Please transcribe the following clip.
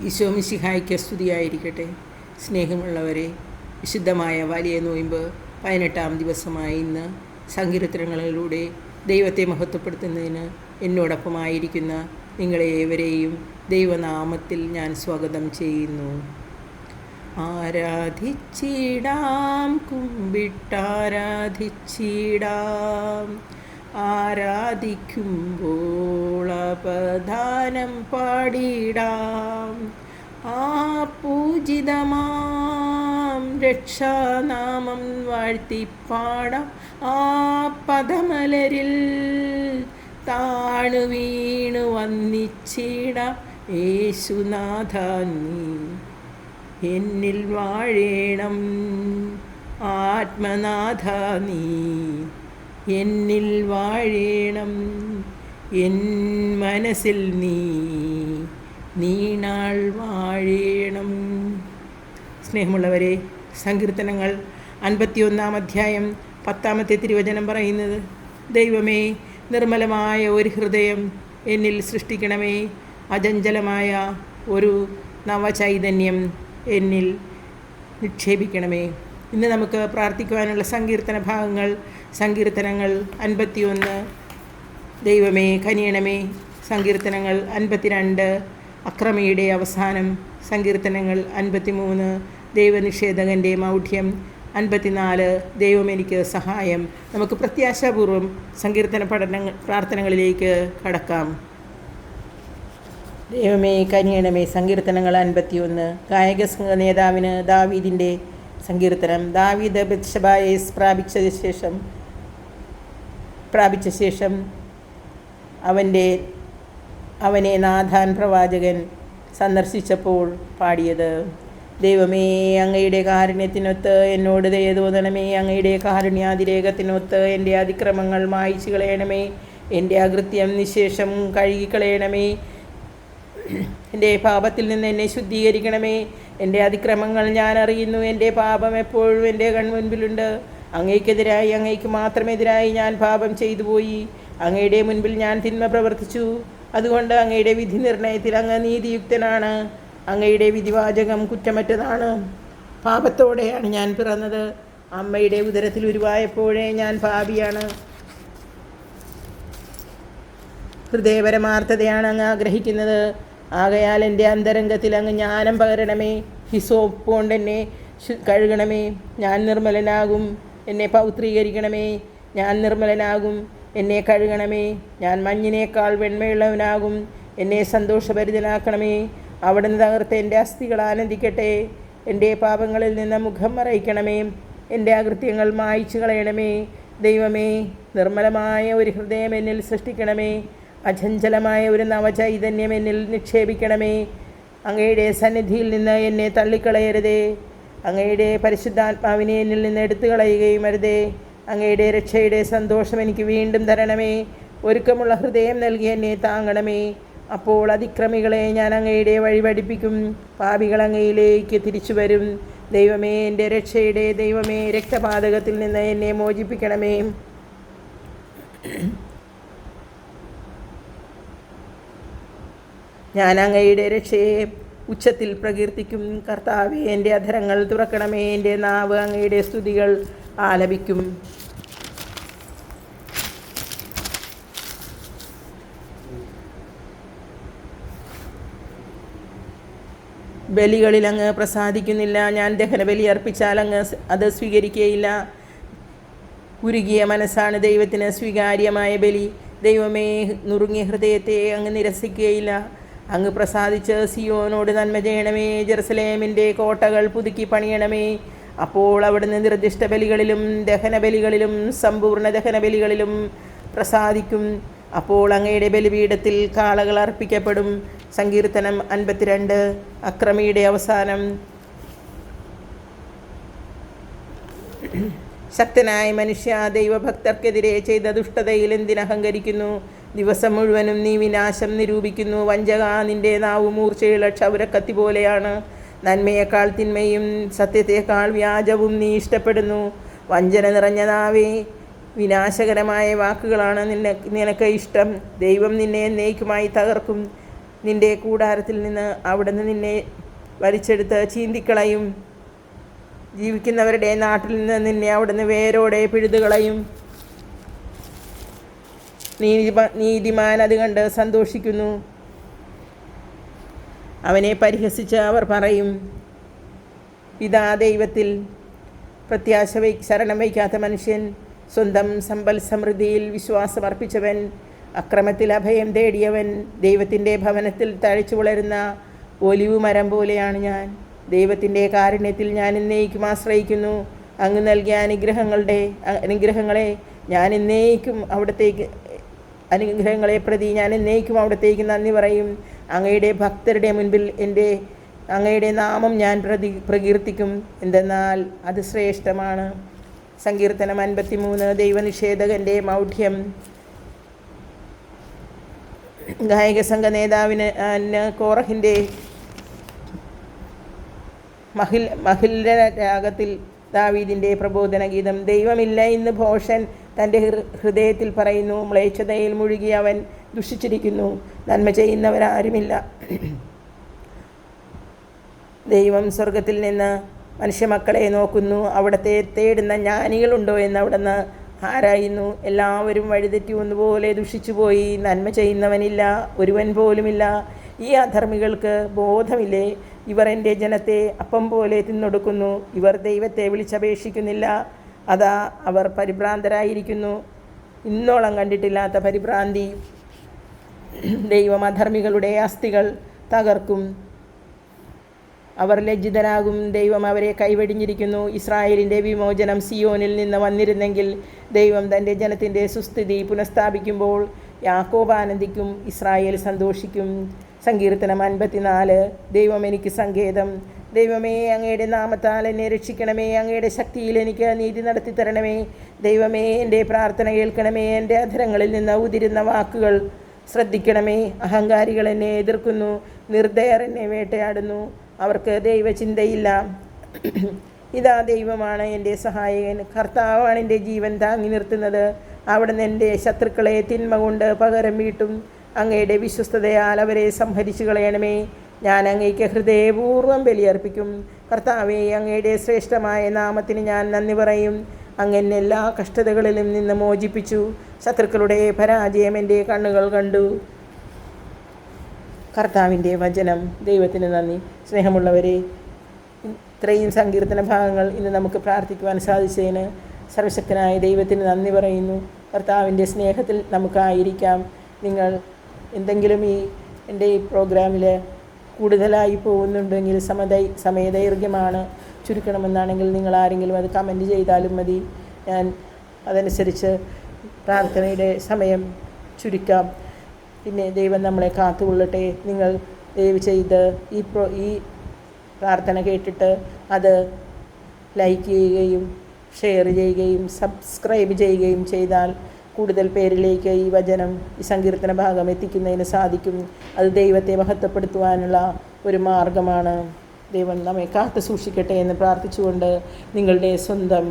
ഈശോ മിശിഹായ്ക്ക് സ്തുതിയായിരിക്കട്ടെ. സ്നേഹമുള്ളവരെ വിശുദ്ധമായ വലിയ നോയിമ്പ് പതിനെട്ടാം ദിവസമായ ഇന്ന് സങ്കീർത്തനങ്ങളിലൂടെ ദൈവത്തെ മഹത്വപ്പെടുത്തുന്നതിന് എന്നോടൊപ്പമായിരിക്കുന്ന നിങ്ങളെ ഏവരെയും ദൈവനാമത്തിൽ ഞാൻ സ്വാഗതം ചെയ്യുന്നു. ആരാധിച്ചിടാം കുമ്പിട്ടാരാധിച്ചിടാം. ആരാധിക്കുമ്പോൾ അപദാനം പാടിടാം. ആ പൂജിതമാം രക്ഷാനാമം വാഴ്ത്തിപ്പാടാം. ആ പദമലരിൽ താണു വീണു വന്നിച്ചിടാം. യേശുനാഥ എന്നിൽ വാഴേണം. ആത്മനാഥ നീ എന്നിൽ വാഴേണം. എൻ മനസ്സിൽ നീ നീണാൾ വാഴേണം. സ്നേഹമുള്ളവരെ സങ്കീർത്തനങ്ങൾ അൻപത്തിയൊന്നാം അധ്യായം പത്താമത്തെ തിരുവചനം പറയുന്നത് ദൈവമേ നിർമ്മലമായ ഒരു ഹൃദയം എന്നിൽ സൃഷ്ടിക്കണമേ. അചഞ്ചലമായ ഒരു നവചൈതന്യം എന്നിൽ നിക്ഷേപിക്കണമേ. ഇന്ന് നമുക്ക് പ്രാർത്ഥിക്കുവാനുള്ള സങ്കീർത്തന ഭാഗങ്ങൾ സങ്കീർത്തനങ്ങൾ അൻപത്തിയൊന്ന്. ദൈവമേ കനിയണമേ സങ്കീർത്തനങ്ങൾ അൻപത്തിരണ്ട്. അക്രമിയുടെ അവസാനം സങ്കീർത്തനങ്ങൾ അൻപത്തിമൂന്ന്. ദൈവനിഷേധകന്റെ മൗഢ്യം അൻപത്തിനാല്. ദൈവം എനിക്ക് സഹായം. നമുക്ക് പ്രത്യാശാപൂർവം സങ്കീർത്തന പഠനങ്ങൾ പ്രാർത്ഥനകളിലേക്ക് കടക്കാം. ദൈവമേ കനിയണമേ സങ്കീർത്തനങ്ങൾ അൻപത്തിയൊന്ന്. ഗായക നേതാവിന് ദാവീദിന്റെ സങ്കീർത്തനം. ദാവീദ് ബത്ഷബായെ പ്രാപിച്ച ശേഷം പ്രാപിച്ച ശേഷം അവന്റെ അവനെ നാഥാൻ പ്രവാചകൻ സന്ദർശിച്ചപ്പോൾ പാടിയത് ദൈവമേ അങ്ങയുടെ കാരുണ്യത്തിനൊത്ത് എന്നോട് ദയ തോന്നണമേ അങ്ങയുടെ കാരുണ്യാതിരേകത്തിനൊത്ത് എന്റെ അതിക്രമങ്ങൾ മായിച്ചു കളയണമേ എന്റെ അകൃത്യം നിശേഷം കഴുകിക്കളയണമേ എന്റെ പാപത്തിൽ നിന്ന് എന്നെ ശുദ്ധീകരിക്കണമേ. എന്റെ അതിക്രമങ്ങൾ ഞാൻ അറിയുന്നു. എന്റെ പാപം എപ്പോഴും എന്റെ കൺമുൻപിലുണ്ട്. അങ്ങേക്കെതിരായി അങ്ങേക്ക് മാത്രമെതിരായി ഞാൻ പാപം ചെയ്തു പോയി. അങ്ങയുടെ മുൻപിൽ ഞാൻ തിന്മ പ്രവർത്തിച്ചു. അതുകൊണ്ട് അങ്ങയുടെ വിധി നിർണയത്തിൽ അങ്ങ് നീതിയുക്തനാണ്. അങ്ങയുടെ വിധിവാചകം കുറ്റമറ്റതാണ്. പാപത്തോടെയാണ് ഞാൻ പിറന്നത്. അമ്മയുടെ ഉദരത്തിൽ ഉരുവായപ്പോഴേ ഞാൻ പാപിയാണ്. ഹൃദയപരമാർത്ഥതയാണ് അങ്ങ് ആഗ്രഹിക്കുന്നത്. ആകയാൽ എന്റെ അന്തരംഗത്തിൽ അങ്ങ് ജ്ഞാനം പകരണമേ. ഹിസോപ്പ് കൊണ്ട് എന്നെ കഴുകണമേ. ഞാൻ നിർമ്മലനാകും. എന്നെ പൗത്രീകരിക്കണമേ. ഞാൻ നിർമ്മലനാകും. എന്നെ കഴുകണമേ. ഞാൻ മഞ്ഞിനേക്കാൾ വെണ്മയുള്ളവനാകും. എന്നെ സന്തോഷഭരിതനാക്കണമേ. അവിടുന്ന് തകർത്ത് എന്റെ അസ്ഥികൾ ആനന്ദിക്കട്ടെ. എന്റെ പാപങ്ങളിൽ നിന്ന് മുഖം മറയ്ക്കണമേ. എന്റെ അകൃത്യങ്ങൾ മായ്ച്ചു കളയണമേ. ദൈവമേ നിർമ്മലമായ ഒരു ഹൃദയം എന്നിൽ സൃഷ്ടിക്കണമേ. അചഞ്ചലമായ ഒരു നവചൈതന്യം എന്നിൽ നിക്ഷേപിക്കണമേ. അങ്ങയുടെ സന്നിധിയിൽ നിന്ന് എന്നെ തള്ളിക്കളയരുതേ. അങ്ങയുടെ പരിശുദ്ധാത്മാവിനെ എന്നിൽ നിന്ന് എടുത്തു കളയുകയും അരുതേ. അങ്ങയുടെ രക്ഷയുടെ സന്തോഷം എനിക്ക് വീണ്ടും തരണമേ. ഒരുക്കമുള്ള ഹൃദയം നൽകി എന്നെ താങ്ങണമേ. അപ്പോൾ അതിക്രമികളെ ഞാൻ അങ്ങയുടെ വഴി പഠിപ്പിക്കും. പാപികൾ അങ്ങയിലേക്ക് തിരിച്ചു വരും. ദൈവമേ എന്റെ രക്ഷയുടെ ദൈവമേ രക്തപാതകത്തിൽ നിന്ന് എന്നെ മോചിപ്പിക്കണമേ. ഞാൻ അങ്ങയുടെ രക്ഷയെ ഉച്ചത്തിൽ പ്രകീർത്തിക്കും. കർത്താവെ എന്റെ അധരങ്ങൾ തുറക്കണമേ. എന്റെ നാവ് അങ്ങയുടെ സ്തുതികൾ ആലപിക്കും. ബലികളിൽ അങ്ങ് പ്രസാദിക്കുന്നില്ല. ഞാൻ ദഹനബലി അർപ്പിച്ചാൽ അങ്ങ് അത് സ്വീകരിക്കുകയില്ല ഉരുകിയ മനസ്സാണ് ദൈവത്തിന് സ്വീകാര്യമായ ബലി. ദൈവമേ നുറുങ്ങിയ ഹൃദയത്തെ അങ്ങ് നിരസിക്കുകയില്ല. അങ്ങ് പ്രസാദിച്ച് സിയോനോട് നന്മ ചെയ്യണമേ ജെറുസലേമിന്റെ കോട്ടകൾ പുതുക്കി പണിയണമേ. അപ്പോൾ അവിടുന്ന് നിർദ്ദിഷ്ട ബലികളിലും ദഹനബലികളിലും സമ്പൂർണ ദഹനബലികളിലും പ്രസാദിക്കും. അപ്പോൾ അങ്ങയുടെ ബലിപീഠത്തിൽ കാളകൾ അർപ്പിക്കപ്പെടും. സങ്കീർത്തനം അൻപത്തിരണ്ട് അക്രമിയുടെ അവസാനം. ശക്തനായ മനുഷ്യ ദൈവഭക്തർക്കെതിരെ ചെയ്ത ദുഷ്ടതയിൽ എന്തിനഹങ്കരിക്കുന്നു? ദിവസം മുഴുവനും നീ വിനാശം നിരൂപിക്കുന്നു. വഞ്ചക നിന്റെ നാവ് മൂർച്ചയുള്ള ക്ഷൗരക്കത്തി പോലെയാണ്. നന്മയേക്കാൾ തിന്മയും സത്യത്തേക്കാൾ വ്യാജവും നീ ഇഷ്ടപ്പെടുന്നു. വഞ്ചന നിറഞ്ഞ നാവേ വിനാശകരമായ വാക്കുകളാണ് നിന്നെ നിനക്ക് ഇഷ്ടം. ദൈവം നിന്നെ എന്നേക്കുമായി തകർക്കും. നിന്റെ കൂടാരത്തിൽ നിന്ന് അവിടുന്ന് നിന്നെ വലിച്ചെടുത്ത് ചീന്തിക്കളയും. ജീവിക്കുന്നവരുടെ നാട്ടിൽ നിന്ന് നിന്നെ അവിടുന്ന് വേരോടെ പിഴുതുകളയും. നീതിമ നീതിമാൻ അത് കണ്ട് സന്തോഷിക്കുന്നു. അവനെ പരിഹസിച്ച് അവർ പറയും ഇതാ ദൈവത്തിൽ പ്രത്യാശ വൈ ശരണം വയ്ക്കാത്ത മനുഷ്യൻ സ്വന്തം സമ്പൽ സമൃദ്ധിയിൽ വിശ്വാസമർപ്പിച്ചവൻ അക്രമത്തിൽ അഭയം തേടിയവൻ ദൈവത്തിന്റെ ഭവനത്തിൽ തഴച്ചു വളരുന്ന ഒലിവ് മരം പോലെയാണ് ഞാൻ. ദൈവത്തിന്റെ കാരുണ്യത്തിൽ ഞാൻ എന്നേക്കും ആശ്രയിക്കുന്നു. അങ്ങ് നൽകിയ അനുഗ്രഹങ്ങളുടെ അനുഗ്രഹങ്ങളെ ഞാൻ എന്നേക്കും അവിടത്തേക്ക് അനുഗ്രഹങ്ങളെ പ്രതി ഞാൻ എന്നേക്കും അവിടത്തേക്ക് നന്ദി പറയും. അങ്ങയുടെ ഭക്തരുടെ മുൻപിൽ എന്റെ അങ്ങയുടെ നാമം ഞാൻ പ്രതി പ്രകീർത്തിക്കും. എന്തെന്നാൽ അത് ശ്രേഷ്ഠമാണ്. സങ്കീർത്തനം അൻപത്തിമൂന്ന് ദൈവനിഷേധകന്റെ മൗഢ്യം. ഗായക സംഘ നേതാവിന് കോറഹിന്റെ മഹിൽ മഹിൽ രാഗത്തിൽ ദാവീദിന്റെ പ്രബോധന ഗീതം ദൈവമില്ല ഇന്ന് ഭോഷൻ തന്റെ ഹൃദയത്തിൽ പറയുന്നു മ്ലേച്ഛതയിൽ മുഴുകി അവൻ ദുഷിച്ചിരിക്കുന്നു. നന്മ ചെയ്യുന്നവരാരുമില്ല. ദൈവം സ്വർഗത്തിൽ നിന്ന് മനുഷ്യമക്കളെ നോക്കുന്നു. അവിടത്തെ തേടുന്ന ജ്ഞാനികളുണ്ടോ എന്ന് അവിടുന്ന് ആരായുന്നു. എല്ലാവരും വഴിതെറ്റി ഒന്നുപോലെ ദുഷിച്ചുപോയി. നന്മ ചെയ്യുന്നവനില്ല ഒരുവൻ പോലുമില്ല. ഈ അധർമ്മികൾക്ക് ബോധമില്ലേ? ഇവർ എന്റെ ജനത്തെ അപ്പം പോലെ തിന്നൊടുക്കുന്നു. ഇവർ ദൈവത്തെ വിളിച്ചപേക്ഷിക്കുന്നില്ല. അതാ അവർ പരിഭ്രാന്തരായിരിക്കുന്നു. ഇന്നോളം കണ്ടിട്ടില്ലാത്ത പരിഭ്രാന്തി. ദൈവം അധർമ്മികളുടെ അസ്ഥികൾ തകർക്കും. അവർ ലജ്ജിതനാകും ദൈവം അവരെ കൈവെടിഞ്ഞിരിക്കുന്നു. ഇസ്രായേലിന്റെ വിമോചനം സിയോനിൽ നിന്ന് വന്നിരുന്നെങ്കിൽ ദൈവം തന്റെ ജനത്തിന്റെ സുസ്ഥിതി പുനഃസ്ഥാപിക്കുമ്പോൾ യാക്കോബ് ആനന്ദിക്കും ഇസ്രായേൽ സന്തോഷിക്കും. സങ്കീർത്തനം അൻപത്തിനാല്. ദൈവം എനിക്ക് സങ്കേതം. ദൈവമേ അങ്ങയുടെ നാമത്താൽ എന്നെ രക്ഷിക്കണമേ അങ്ങയുടെ ശക്തിയിൽ എനിക്ക് നീതി നടത്തി തരണമേ. ദൈവമേ എന്റെ പ്രാർത്ഥന കേൾക്കണമേ എന്റെ അധരങ്ങളിൽ നിന്ന് ഉതിരുന്ന വാക്കുകൾ ശ്രദ്ധിക്കണമേ. അഹങ്കാരികൾ എന്നെ എതിർക്കുന്നു നിർദ്ദയർ എന്നെ വേട്ടയാടുന്നു. അവർക്ക് ദൈവചിന്തയില്ല. ഇതാ ദൈവമാണ് എന്റെ സഹായകൻ. കർത്താവാണ് എന്റെ ജീവൻ താങ്ങി നിർത്തുന്നത്. അവിടുന്ന് എന്റെ ശത്രുക്കളെ തിന്മ കൊണ്ട് പകരം വീട്ടും. അങ്ങയുടെ വിശ്വസ്തതയാൽ അവരെ സംഹരിച്ചു കളയണമേ. ഞാൻ അങ്ങേക്ക് ഹൃദയപൂർവം ബലിയർപ്പിക്കും. കർത്താവെ അങ്ങയുടെ ശ്രേഷ്ഠമായ നാമത്തിന് ഞാൻ നന്ദി പറയും. അങ്ങനെ എല്ലാ കഷ്ടതകളിലും നിന്ന് മോചിപ്പിച്ചു. ശത്രുക്കളുടെ പരാജയം എന്റെ കണ്ണുകൾ കണ്ടു. കർത്താവിന്റെ വചനം ദൈവത്തിന് നന്ദി. സ്നേഹമുള്ളവരെ ഇത്രയും സങ്കീർത്തന ഭാഗങ്ങൾ ഇന്ന് നമുക്ക് പ്രാർത്ഥിക്കുവാൻ സാധിച്ചതിന് സർവശക്തനായ ദൈവത്തിന് നന്ദി പറയുന്നു. കർത്താവിന്റെ സ്നേഹത്തിൽ നമുക്കായിരിക്കാം. നിങ്ങൾ എന്തെങ്കിലും ഈ എന്റെ ഈ പ്രോഗ്രാമിൽ കൂടുതലായി പോകുന്നുണ്ടെങ്കിൽ സമദൈ സമയദൈർഘ്യമാണ് ചുരുക്കണമെന്നാണെങ്കിൽ നിങ്ങൾ ആരെങ്കിലും അത് കമന്റ് ചെയ്താലും മതി. ഞാൻ അതനുസരിച്ച് പ്രാർത്ഥനയുടെ സമയം ചുരുക്കാം. പിന്നെ ദൈവം നമ്മളെ കാത്തുകൊള്ളട്ടെ. നിങ്ങൾ ദയവ് ചെയ്ത് ഈ പ്രോ ഈ പ്രാർത്ഥന കേട്ടിട്ട് അത് ലൈക്ക് ചെയ്യുകയും ഷെയർ ചെയ്യുകയും സബ്സ്ക്രൈബ് ചെയ്യുകയും ചെയ്താൽ കൂടുതൽ പേരിലേക്ക് ഈ വചനം ഈ സങ്കീർത്തന ഭാഗം എത്തിക്കുന്നതിന് സാധിക്കും. അത് ദൈവത്തെ മഹത്വപ്പെടുത്തുവാനുള്ള ഒരു മാർഗമാണ്. ദൈവം നമ്മെ കാത്തു സൂക്ഷിക്കട്ടെ എന്ന് പ്രാർത്ഥിച്ചുകൊണ്ട് നിങ്ങളുടെ സ്വന്തം